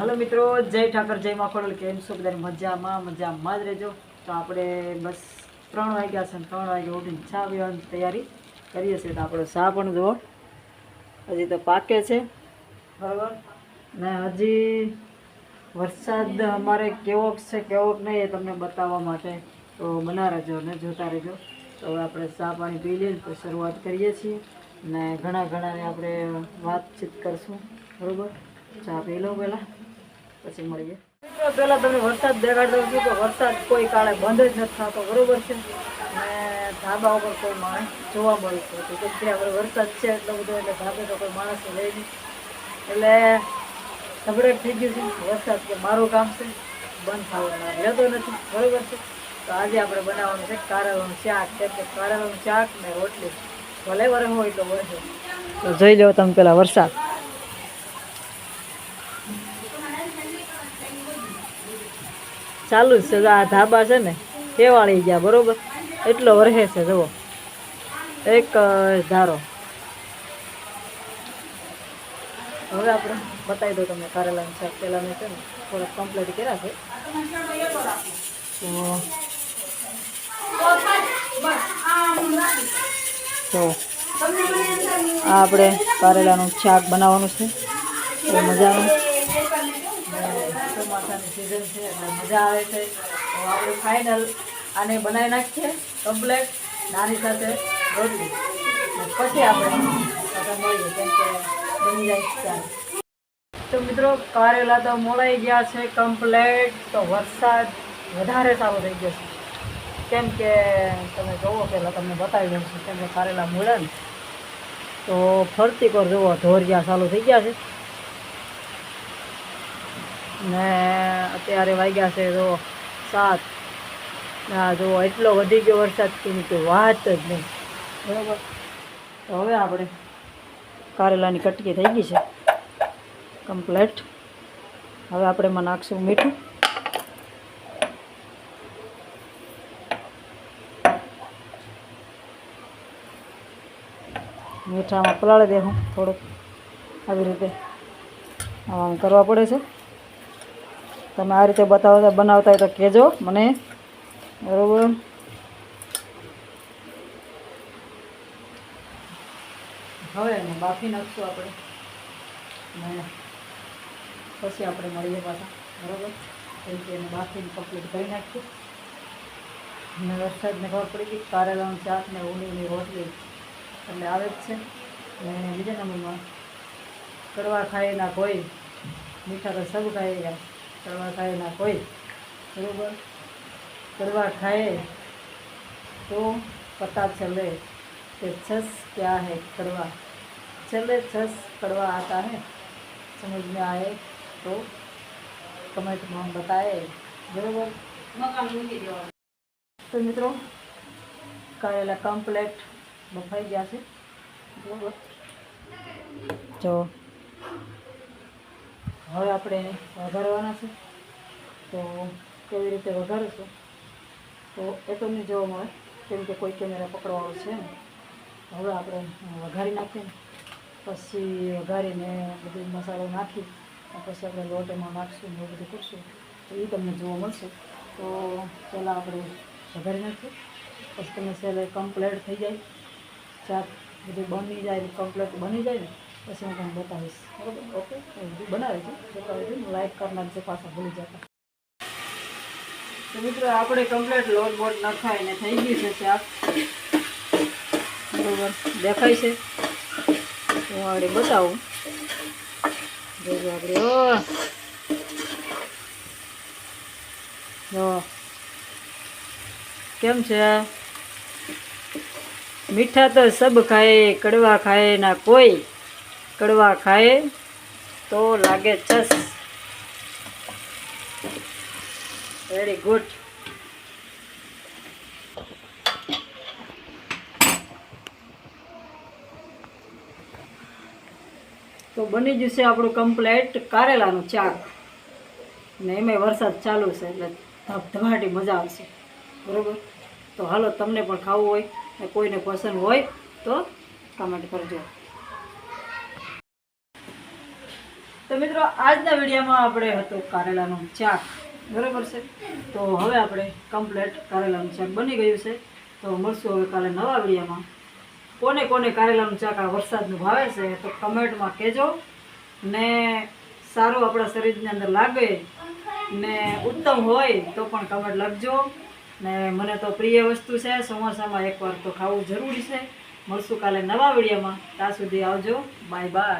હાલો મિત્રો, જય ઠાકર, જય માખોડલ કેમ છો? બધાની મજામાં મજામાં જ રહેજો. તો આપણે બસ ત્રણ વાગ્યા છે ત્રણ વાગે ઉઠીને ચા પીવાની તૈયારી કરીએ છીએ. તો આપણો ચા પણ જુઓ. હજી તો પાકે છે. બરાબર? ને હજી વરસાદ અમારે કેવોક છે કેવોક નહીં એ તમને બતાવવા માટે. તો બના રહેજો ને જોતા રહેજો. તો હવે આપણે ચા પાણી પી લઈએ તો શરૂઆત કરીએ છીએ. ને ઘણા ઘણાને આપણે વાતચીત કરશું. બરાબર? ચા પી લો પહેલાં. પછી મળીએ મિત્રો, પહેલાં તમને વરસાદ દેખાડતો છું તો વરસાદ કોઈ કાળે બંધ જ નથી થતો, બરોબર છે? ને ધાબા ઉપર કોઈ માણસ જોવા મળતું હતું કે કે આપણે વરસાદ છે એટલો બધો, એટલે ધાબે તો કોઈ માણસ રહે નહીં. એટલે સબરેટ થઈ ગયું છે. વરસાદ કે મારું કામ છે, બંધ થવાનું. લેતો નથી, બરોબર છે? તો આજે આપણે બનાવવાનું છે કારેલાનું શાક. કેમ કે કારેલાનું શાક ને રોટલી ભલે વરે હોય તો વરસે. જોઈ લો તમે પેલા વરસાદ. ચાલુ જ છે. આ ધાબા છે ને કેવાળી ગયા, બરોબર? એટલો વરહે છે, જુઓ. એક ધારો. હવે આપણે બતાવી દો તમને કારેલાનું શાક પહેલાં મેં છે ને, થોડાક કમ્પ્લીટ કર્યા છે. તો, આ આપણે કારેલાનું શાક બનાવવાનું છે. મજાનું. ચોમાસાની સિઝન છે એટલે મજા આવે છે. તો આપણે ફાઇનલ આને બનાવી નાખીએ કમ્પ્લેટ નાની સાથે રોટલી. પછી આપણે મળીએ, કેમ કે બની જાય તો મિત્રો, કારેલા તો મોળાઈ ગયા છે કમ્પ્લેટ તો વરસાદ વધારે સારો થઈ ગયો છે. કેમ કે તમે જોવો પહેલાં તમને બતાવી દઉં છું કેમ કે કારેલા મળે ને તો ફરતી કર જુઓ ધોરિયા ચાલુ થઈ ગયા છે. ને અત્યારે વાગ્યા છે જો સાત. ના, જો એટલો વધી ગયો વરસાદ એની કોઈ વાત જ નહીં. બરાબર? તો હવે આપણે કારેલાની કટકી થઈ ગઈ છે. કમ્પ્લેટ. હવે આપણે એમાં નાખશું મીઠું. મીઠામાં પલાળી દેવું થોડુંક. આવી રીતે આમ કરવા પડે છે. તમે આ રીતે બતાવતા બનાવતા હોય તો કહેજો મને. બરાબર? હવે બાફી નાખશું આપણે. ને પછી આપણે મળીએ પાછા. બરાબર? કેમ એને બાફીને કમ્પ્લીટ કરી નાખીએ મને વરસાદને ખબર પડી ગઈ કારેલાનું શાક ને ઊંડીની રોટલી. એટલે આવે જ છે. ને બીજા નંબરમાં. કડવા ખાય ના કોઈ. મીઠા તો સબ ખાય કડવા ખાય ના કોઈ બરાબર? કડવા ખાય તો પતા ચલે કે છસ ક્યાં હૈ કડવા ચલે છસ કડવા આતા હૈ? સમજ में આવે તો कमेंट में बताए બરાબર તો મિત્રો કારેલા કમ્પ્લેટ બફાઈ ગયા છે બરાબર? જો હવે આપણે એને વઘારવાના છે. તો કેવી રીતે વઘારીશું? તો એ તો નહીં જોવા મળે. કેમ કે કોઈ કેમેરા પકડવાળો છે ને હવે આપણે વઘારી નાખીએ. પછી વઘારીને બધું મસાલો નાખી પછી આપણે લોટ એમાં નાખશું એવું બધું કરશું. તો એ તમને જોવા મળશે. તો પહેલાં આપણે વઘારી નાખીએ. પછી તમે સહેલે કમ્પ્લેટ થઈ જાય. શાક બધું બની જાય કમ્પ્લેટ બની જાય ને પછી હું તમને બતાવીશ. બરાબર? ઓકે બનાવે છે. બતાવે છે લાઈક કરનાર છે પાછા ભૂલી જતા. મિત્રો, આપણે કમ્પ્લેટ લોટ બોટ નખાય ને થઈ ગયું છે શાક. બરોબર? દેખાય છે? હું આપણે બતાવું. જોજો આપણે. ઓ! જો કેમ છે? મીઠા તો સબ ખાય, કડવા ખાય ના કોઈ. કડવા ખાય તો લાગે ચસ. વેરી ગુડ તો બની જશે આપણું કમ્પ્લેટ કારેલાનું ચાક ને એમાંય વરસાદ ચાલુ છે એટલે ધબધબાટી મજા આવશે. બરાબર? તો હાલો, તમને પણ ખાવું હોય ને કોઈને પસંદ હોય તો કમેન્ટ કરજો. તો મિત્રો, આજના વિડીયોમાં આપણે હતું કારેલાનું ચાક. બરાબર છે? તો હવે આપણે કમ્પ્લેટ કારેલાનું ચાક બની ગયું છે. તો મળશું હવે કાલે નવા વિડીયોમાં. કોને કોને કારેલાનું ચાક આ વરસાદનું ભાવે છે તો કમેન્ટમાં કહેજો. ને સારું આપણા શરીરની અંદર લાગે ને ઉત્તમ હોય તો પણ કમેન્ટ લખજો. ને મને તો પ્રિય વસ્તુ છે, ચોમાસામાં એકવાર તો ખાવું જરૂરી છે. મળશું કાલે નવા વિડીયોમાં. ત્યાં સુધી આવજો. Bye bye.